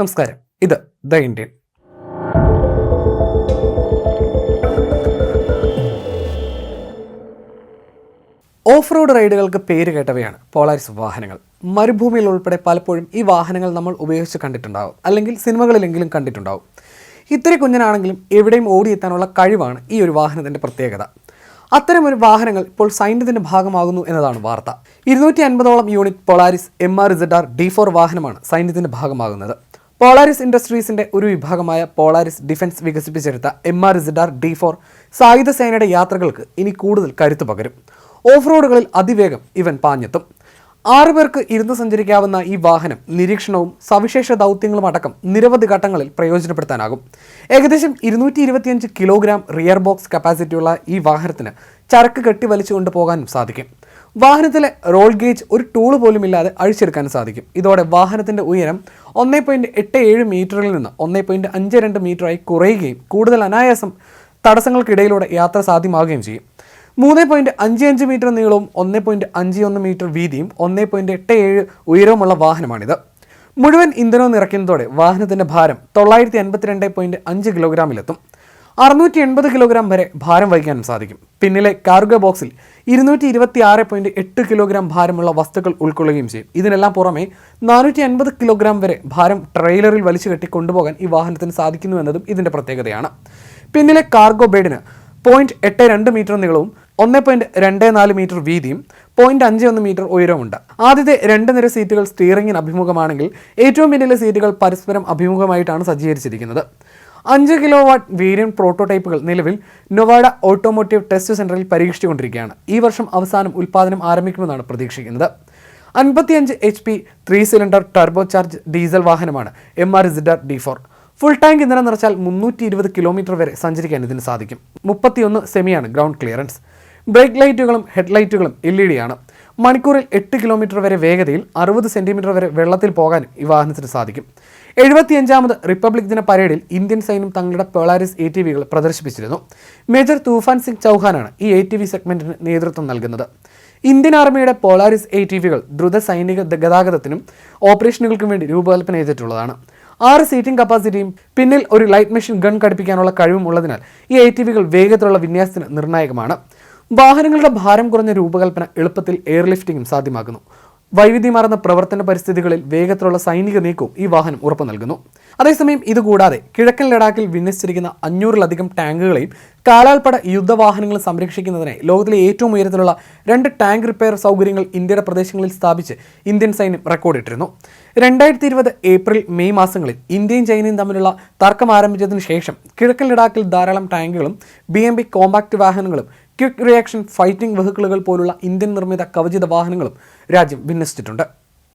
നമസ്കാരം. ഇത് the Indian. Off road റൈഡുകൾക്ക് പേര് കേട്ടവയാണ് പോളാരിസ് വാഹനങ്ങൾ. മരുഭൂമിയിൽ ഉൾപ്പെടെ പലപ്പോഴും ഈ വാഹനങ്ങൾ നമ്മൾ ഉപയോഗിച്ച് കണ്ടിട്ടുണ്ടാവും. അല്ലെങ്കിൽ സിനിമകളിലെങ്കിലും കണ്ടിട്ടുണ്ടാവും. ഇത്തിരി കുഞ്ഞനാണെങ്കിലും എവിടെയും ഓടിയെത്താനുള്ള കഴിവാണ് ഈ ഒരു വാഹനത്തിന്റെ പ്രത്യേകത. അത്തരം ഒരു വാഹനങ്ങൾ ഇപ്പോൾ സൈന്യത്തിന്റെ ഭാഗമാകുന്നു എന്നതാണ് വാർത്ത. ഇരുന്നൂറ്റി അൻപതോളം unit Polaris M R Z R D four വാഹനമാണ് സൈന്യത്തിന്റെ ഭാഗമാകുന്നത്. പോളാരിസ് ഇൻഡസ്ട്രീസിന്റെ ഒരു വിഭാഗമായ പോളാരിസ് ഡിഫൻസ് വികസിപ്പിച്ചെടുത്ത M R Z R D four സായുധ സേനയുടെ യാത്രകൾക്ക് ഇനി കൂടുതൽ കരുത്തു പകരും. ഓഫ് റോഡുകളിൽ അതിവേഗം ഇവൻ പാഞ്ഞെത്തും. ആറു പേർക്ക് ഇരുന്ന് സഞ്ചരിക്കാവുന്ന ഈ വാഹനം നിരീക്ഷണവും സവിശേഷ ദൗത്യങ്ങളും അടക്കം നിരവധി ഘട്ടങ്ങളിൽ പ്രയോജനപ്പെടുത്താനാകും. ഏകദേശം ഇരുന്നൂറ്റി ഇരുപത്തിയഞ്ച് കിലോഗ്രാം റിയർ ബോക്സ് കപ്പാസിറ്റിയുള്ള ഈ വാഹനത്തിന് ചരക്ക് കെട്ടി വലിച്ചുകൊണ്ട് പോകാനും സാധിക്കും. വാഹനത്തിലെ റോൾ ഗേജ് ഒരു ടൂൾ പോലും ഇല്ലാതെ അഴിച്ചെടുക്കാൻ സാധിക്കും. ഇതോടെ വാഹനത്തിന്റെ ഉയരം ഒന്നേ പോയിന്റ് എട്ട് ഏഴ് മീറ്ററിൽ നിന്ന് ഒന്നേ പോയിന്റ് അഞ്ച് രണ്ട് മീറ്ററായി കുറയുകയും കൂടുതൽ അനായാസം തടസ്സങ്ങൾക്കിടയിലൂടെ യാത്ര സാധ്യമാവുകയും ചെയ്യും. മൂന്ന് പോയിന്റ് അഞ്ച് അഞ്ച് മീറ്റർ നീളവും ഒന്ന് പോയിന്റ് അഞ്ച് ഒന്ന് മീറ്റർ വീതിയും ഒന്ന് പോയിന്റ് എട്ട് ഏഴ് ഉയരവുമുള്ള വാഹനമാണിത്. മുഴുവൻ ഇന്ധനവും നിറയ്ക്കുന്നതോടെ വാഹനത്തിന്റെ ഭാരം തൊള്ളായിരത്തി അൻപത്തിരണ്ട് പോയിന്റ് അഞ്ച് കിലോഗ്രാമിലെത്തും അറുന്നൂറ്റി എൺപത് കിലോഗ്രാം വരെ ഭാരം വഹിക്കാനും സാധിക്കും. പിന്നിലെ കാർഗോ ബോക്സിൽ ഇരുന്നൂറ്റി ഇരുപത്തി ആറ് പോയിന്റ് എട്ട് കിലോഗ്രാം ഭാരമുള്ള വസ്തുക്കൾ ഉൾക്കൊള്ളുകയും ചെയ്യും. ഇതിനെല്ലാം പുറമെ നാനൂറ്റി അൻപത് കിലോഗ്രാം വരെ ഭാരം ട്രെയിലറിൽ വലിച്ചു കെട്ടി കൊണ്ടുപോകാൻ ഈ വാഹനത്തിന് സാധിക്കുന്നു എന്നതും ഇതിന്റെ പ്രത്യേകതയാണ്. പിന്നിലെ കാർഗോ ബെഡിന് പോയിന്റ് എട്ട് രണ്ട് മീറ്റർ നീളവും ഒന്ന് പോയിന്റ് രണ്ട് നാല് മീറ്റർ വീതിയും പോയിന്റ് അഞ്ച് ഒന്ന് മീറ്റർ ഉയരവുമുണ്ട്. ആദ്യത്തെ രണ്ട് നിര സീറ്റുകൾ സ്റ്റിയറിംഗിന് അഭിമുഖമാണെങ്കിൽ ഏറ്റവും പിന്നിലെ സീറ്റുകൾ പരസ്പരം അഭിമുഖമായിട്ടാണ് സജ്ജീകരിച്ചിരിക്കുന്നത്. അഞ്ച് കിലോ വാട്ട് വേരിയന്റ് പ്രോട്ടോടൈപ്പുകൾ നിലവിൽ നൊവാഡ ഓട്ടോമോട്ടീവ് ടെസ്റ്റ് സെന്ററിൽ പരീക്ഷിച്ചുകൊണ്ടിരിക്കുകയാണ്. ഈ വർഷം അവസാനം ഉൽപ്പാദനം ആരംഭിക്കുമെന്നാണ് പ്രതീക്ഷിക്കുന്നത്. അൻപത്തിയഞ്ച് H P three cylinder turbo charge diesel വാഹനമാണ് M R Z R D four full tank ഇന്ധനം നിറച്ചാൽ മുന്നൂറ്റി ഇരുപത് കിലോമീറ്റർ വരെ സഞ്ചരിക്കാൻ ഇതിന് സാധിക്കും. മുപ്പത്തിയൊന്ന് സെമിയാണ് ഗ്രൗണ്ട് ക്ലിയറൻസ് ബ്രേക്ക് ലൈറ്റുകളും ഹെഡ്ലൈറ്റുകളും എൽ ഇ ഡി ആണ് മണിക്കൂറിൽ എട്ട് കിലോമീറ്റർ വരെ വേഗതയിൽ അറുപത് സെന്റിമീറ്റർ വരെ വെള്ളത്തിൽ പോകാനും ഈ വാഹനത്തിന് സാധിക്കും. എഴുപത്തിയഞ്ചാമത് റിപ്പബ്ലിക് ദിന പരേഡിൽ ഇന്ത്യൻ സൈന്യം തങ്ങളുടെ പോളാരിസ് എ ടി വികൾ പ്രദർശിപ്പിച്ചിരുന്നു. മേജർ തൂഫാൻ സിംഗ് ചൗഹാനാണ് ഈ എ ടി വി സെഗ്മെന്റിന് നേതൃത്വം നൽകുന്നത്. ഇന്ത്യൻ ആർമിയുടെ പോളാരിസ് എ ടി വികൾ ദ്രുത സൈനിക ഗതാഗതത്തിനും ഓപ്പറേഷനുകൾക്കും വേണ്ടി രൂപകൽപ്പന ചെയ്തിട്ടുള്ളതാണ്. ആറ് സീറ്റിംഗ് കപ്പാസിറ്റിയും പിന്നിൽ ഒരു ലൈറ്റ് മെഷീൻ ഗൺ ഘടിപ്പിക്കാനുള്ള കഴിവും ഉള്ളതിനാൽ ഈ എ ടി വികൾ വേഗത്തിലുള്ള വിന്യാസത്തിന് നിർണായകമാണ്. വാഹനങ്ങളുടെ ഭാരം കുറഞ്ഞ രൂപകൽപ്പന എളുപ്പത്തിൽ എയർലിഫ്റ്റിംഗും സാധ്യമാക്കുന്നു. വൈവിധ്യമാർന്ന പ്രവർത്തന പരിസ്ഥിതികളിൽ വേഗത്തിലുള്ള സൈനിക നീക്കവും ഈ വാഹനം ഉറപ്പു നൽകുന്നു. അതേസമയം ഇതുകൂടാതെ കിഴക്കൻ ലഡാക്കിൽ വിന്യസിച്ചിരിക്കുന്ന അഞ്ഞൂറിലധികം ടാങ്കുകളെയും കാലാൾപ്പട യുദ്ധവാഹനങ്ങൾ സംരക്ഷിക്കുന്നതിനായി ലോകത്തിലെ ഏറ്റവും ഉയരത്തിലുള്ള രണ്ട് ടാങ്ക് റിപ്പയർ സൗകര്യങ്ങൾ ഇന്ത്യയുടെ പ്രദേശങ്ങളിൽ സ്ഥാപിച്ച് ഇന്ത്യൻ സൈന്യം റെക്കോർഡിട്ടിരുന്നു. രണ്ടായിരത്തി ഇരുപത് ഏപ്രിൽ മെയ് മാസങ്ങളിൽ ഇന്ത്യയും ചൈനയും തമ്മിലുള്ള തർക്കം ആരംഭിച്ചതിന് ശേഷം കിഴക്കൻ ലഡാക്കിൽ ധാരാളം ടാങ്കുകളും ബി എം ബി കോമ്പാക്ട് വാഹനങ്ങളും ക്വിക്ക് റിയാക്ഷൻ ഫൈറ്റിംഗ് വെഹിക്കിളുകൾ പോലുള്ള ഇന്ത്യൻ നിർമ്മിത കവചിത വാഹനങ്ങളും രാജ്യം വിന്യസിച്ചിട്ടുണ്ട്.